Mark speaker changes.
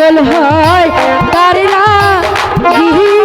Speaker 1: পাগল হয় তার না